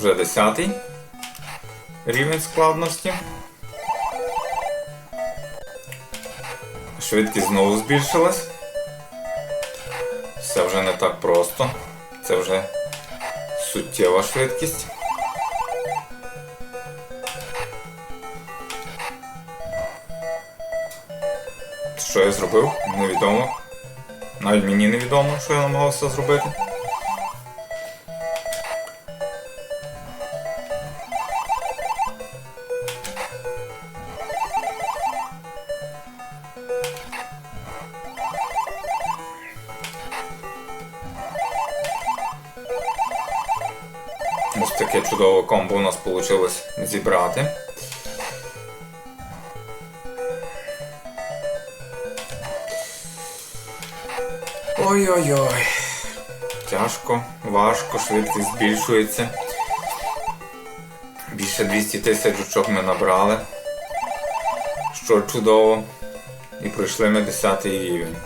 Вже 10 рівень складності. Швидкість знову збільшилась. Все вже не так просто. Це вже суттєва швидкість. Що я зробив? Невідомо. Навіть мені невідомо, що я намагався зробити. Таке чудове комбо у нас вийшло зібрати. Ой-ой-ой. Тяжко, важко, швидкість збільшується. Більше 200 тисяч очок ми набрали. Що чудово. І пройшли ми 10 рівень.